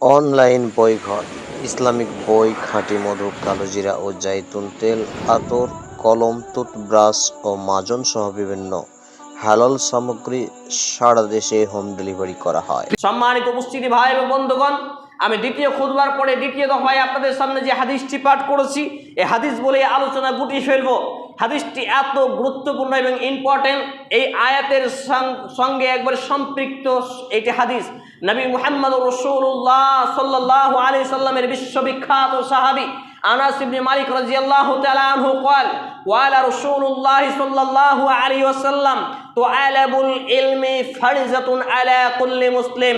Online বইঘর, Islamic বই, খাঁটি মধু, কালোজিরা ও জাইতুন তেল, আতর, কলম, টুথব্রাশ ও মাজন সহ বিভিন্ন হালাল সামগ্রী সারা দেশে হোম ডেলিভারি করা হয়। সম্মানিত উপস্থিতি ভাই এবং বন্ধুগণ, আমি দ্বিতীয় খুদবার পরে দ্বিতীয় দফায় আপনাদের সামনে যে হাদিসটি পাঠ করেছি এই হাদিস বলে আলোচনা গুটিয়ে ফেলব। হাদিসটি এত গুরুত্বপূর্ণ এবং ইম্পর্টেন্ট এই আয়াতের সঙ্গে একবার সম্পৃক্ত এটি হাদিস। নবী মুহাম্মদ রসুল্লাহ সাল্লাহ আলি সাল্লামের বিশ্ববিখ্যাত সাহাবি আনাস ইবনে মালিক রাদিয়াল্লাহু তাআলা আনহু قال قال رسول الله صلى الله عليه وسلم طالب العلم فريضة على كل مسلم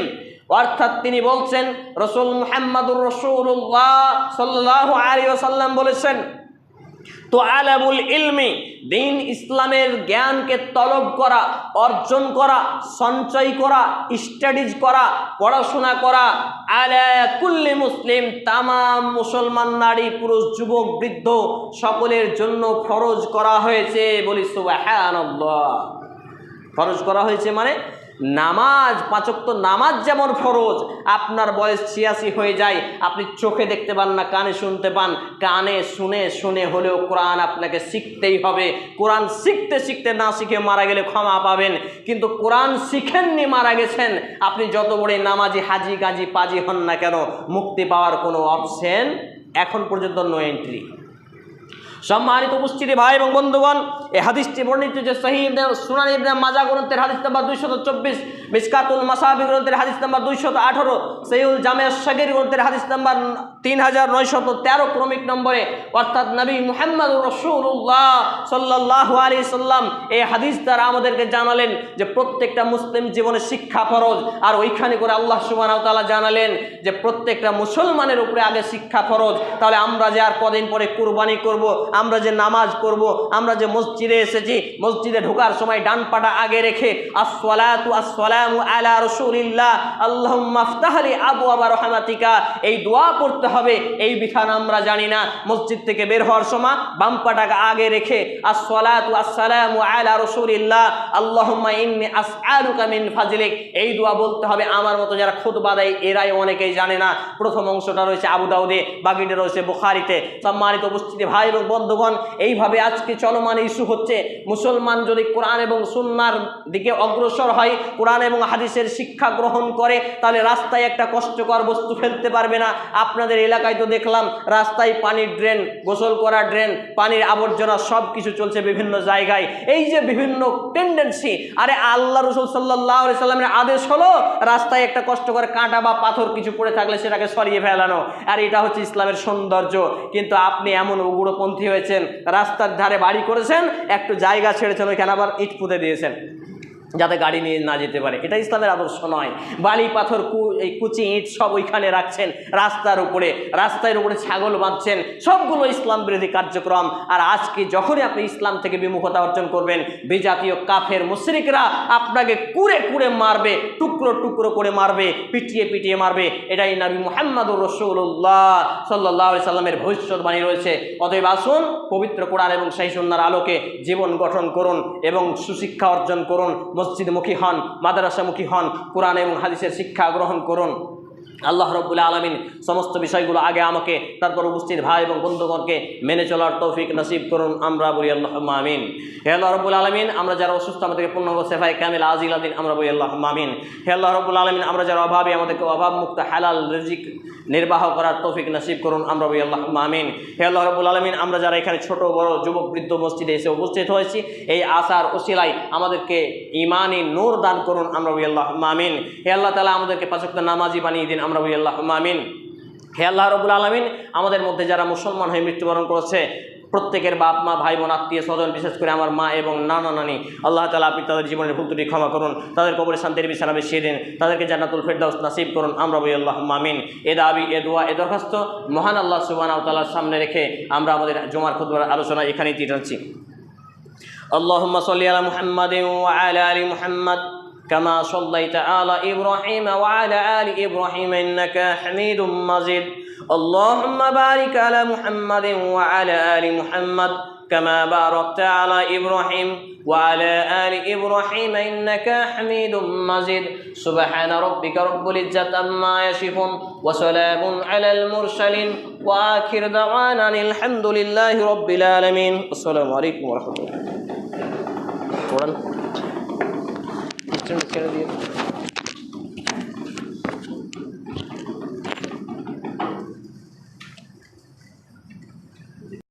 অর্থাৎ তিনি বলছেন রসুল মুহাম্মদুর রসুল্লাহ সাল্লাহ আলী ওসাল্লাম বলেছেন তো আলামুল ইলমি, দিন ইসলামের জ্ঞানকে তলব করা, অর্জন করা, সঞ্চয় করা স্টাডিজ করা, পড়াশোনা করা, আলা কুল্লি মুসলিম, তামাম মুসলমান নারী, পুরুষ, যুবক, বৃদ্ধ সকলের জন্য ফরজ করা হয়েছে বলি সুবাহ ফরজ করা হয়েছে মানে নামাজ, পাঁচক্ত নামাজ যেমন ফরজ, আপনার বয়স ছিয়াশি হয়ে যায়, আপনি চোখে দেখতে পান না, কানে শুনতে পান, কানে শুনে শুনে হলেও কোরআন আপনাকে শিখতেই হবে। কোরআন শিখতে শিখতে না শিখে মারা গেলে ক্ষমা পাবেন, কিন্তু কোরআন শিখেননি, মারা গেছেন, আপনি যত বড় নামাজি, হাজি, গাজি, পাজি হন না কেন, মুক্তি পাওয়ার কোনো অপশন এখন পর্যন্ত নো এন্ট্রি সম্মানিত উপস্থিতি, ভাই এবং বন্ধুগণ, এই হাদিসটি বর্ণিত যে সহি ইবনে, সুনান ইবনে মাজা গ্রন্থের হাদিস নাম্বার দুইশত চব্বিশ, মিসকাতুল মাসাবি গ্রন্থের হাদিস নাম্বার দুইশত আঠারো সৈউল জামিয়া শগির গ্রন্থের হাদিস নাম্বার তিন হাজার নয়শত তেরো ক্রমিক নম্বরে। অর্থাৎ নবী মুহাম্মদ রসুল্লাহ সাল্লাহ আলী সাল্লাম এই হাদিস দ্বারা আমাদেরকে জানালেন যে প্রত্যেকটা মুসলিম জীবনে শিক্ষা ফরজ। আর ওইখানে করে আল্লাহ সুবাহ তালা জানালেন যে প্রত্যেকটা মুসলমানের উপরে আগে শিক্ষা ফরজ। তাহলে আমরা যে আর কদিন পরে কুরবানি করব আমরা যে নামাজ পড়ব, আমরা যে মসজিদে এসেছি, মসজিদে ঢোকার সময় ডান পাটা আগে রেখে আবু এই দোয়া পড়তে হবে, এই বিধান আমরা জানি না। মসজিদ থেকে বের হওয়ার সময় বাম পাটাকে আগে রেখে এই দোয়া বলতে হবে আমার মতো যারা খুতবা দেয়, এরাই অনেকেই জানে না। প্রথম অংশটা রয়েছে আবু দাউদে, বাকিটা রয়েছে বুখারিতে। সম্মানিত উপস্থিতি ভাই এবং বন্ধুগণ, এইভাবে আজকে চলমান ইস্যু হচ্ছে, মুসলমান যদি কোরআন এবং সুন্নার দিকে অগ্রসর হয়, কোরআন এবং হাদিসের শিক্ষা গ্রহণ করে, তাহলে রাস্তায় একটা কষ্টকর বস্তু ফেলতে পারবে না। আপনাদের এলাকায় তো দেখলাম, রাস্তায় পানির ড্রেন, গোসল করা ড্রেন, পানির আবর্জনা সব কিছু চলছে বিভিন্ন জায়গায়। এই যে বিভিন্ন টেন্ডেন্সি আরে আল্লাহ রসুল সাল্লাহ সাল্লামের আদেশ হলো, রাস্তায় একটা কষ্টকর কাঁটা বা পাথর কিছু পড়ে থাকলে সেটাকে সরিয়ে ফেলানো। আর এটা হচ্ছে ইসলামের সৌন্দর্য। কিন্তু আপনি এমন উগ্রপন্থী হয়েছেন রাস্তার ধারে বাড়ি করেছেন একটু জায়গা ছেড়েছেন ওইখানে আবার ইট পুঁতে দিয়েছেন। যাতে গাড়ি নিয়ে না যেতে পারে। এটা ইসলামের আদর্শ নয়। বালি, পাথর, কু, এই কুচি, ইট সব ওইখানে রাখছেন। রাস্তার উপরে রাস্তার উপরে ছাগল বাঁধছেন। সবগুলো ইসলাম বিরোধী কার্যক্রম। আর আজকে যখনই আপনি ইসলাম থেকে বিমুখতা অর্জন করবেন, বিজাতীয় কাফের মুশরিকরা আপনাকে কুড়ে কুড়ে মারবে, টুকরো টুকরো করে মারবে, পিটিয়ে পিটিয়ে মারবে। এটাই নবী মোহাম্মদুর রসুল্লাহ সাল্লাহ সাল্লামের ভবিষ্যৎবাণী রয়েছে। অতএব আসুন, পবিত্র কোরআন এবং সেই সন্ন্যার আলোকে জীবন গঠন করুন এবং সুশিক্ষা অর্জন করুন। মসজিদমুখী হন মাদ্রাসামুখী হন কোরআন এবং হাদিসের শিক্ষা গ্রহণ করুন। আল্লাহ রব্বুল আলমিন সমস্ত বিষয়গুলো আগে আমাকে, তারপর উপস্থিত ভাই এবং বন্ধুগণকে মেনে চলার তৌফিক নসিব করুন, আমরা বলি আল্লাহ আমিন। হে আল্লাহ রব্বুল আলমিন, আমরা যারা অসুস্থ আমাদেরকে পূর্ণাঙ্গ সেফাই কামিল আজিল আদিন, আমরা বলি আল্লাহ আমিন। হে আল্লাহ রব্বুল আলমিন, আমরা যারা অভাবী আমাদেরকে অভাব মুক্ত হালাল রিজিক নির্বাহ করার তৌফিক নসিব করুন, আমরা বলি আল্লাহ আমিন। হে আল্লাহ রব্বুল আলমিন, আমরা যারা এখানে ছোট, বড়, যুবক, বৃদ্ধ মসজিদে এসে উপস্থিত হয়েছি, এই আশার ওসিলাই আমাদেরকে ইমানি নূর দান করুন, আমরা বলি আল্লাহ আমিন। হে আল্লাহ তালা আমাদেরকে পাঁচক্ত নামাজি বানিয়ে দিন আমরা বলি আল্লাহ মামিন হে আল্লাহ রবুল আলমিন, আমাদের মধ্যে যারা মুসলমান হয়ে মৃত্যুবরণ করেছে, প্রত্যেকের বাপ, মা, ভাই, বোন, আত্মীয় স্বজন, বিশেষ করে আমার মা এবং নানা, নানি, আল্লাহ তালা আপনি তাদের জীবনের ভুল ত্রুটি ক্ষমা করুন, তাদের কবরে শান্তির বিছানা বেশিয়ে দিন, তাদেরকে জান্নাতুল ফেরদাউস নাসিব করুন, আমরা বই আল্লাহ মামিন এ দাবি, এ দোয়া, এ দরখাস্ত মহান আল্লাহ সুবাহ তালার সামনে রেখে আমরা আমাদের জমার খুদবার আলোচনা এখানেই টি টানছি আল্লাহ সাল্লি আলা মুহাম্মদ আলা আলী মুহাম্মদ। كما صليت على إبراهيم وعلى آل إبراهيم إنك حميد مجيد. اللهم بارك على محمد وعلى آل محمد كما باركت على إبراهيم وعلى آل إبراهيم إنك حميد مجيد. سبحان ربك رب العزة عما يصفون وسلام على المرسلين وآخر دعوانا الحمد لله رب العالمين. السلام عليكم ورحمة الله. Temos que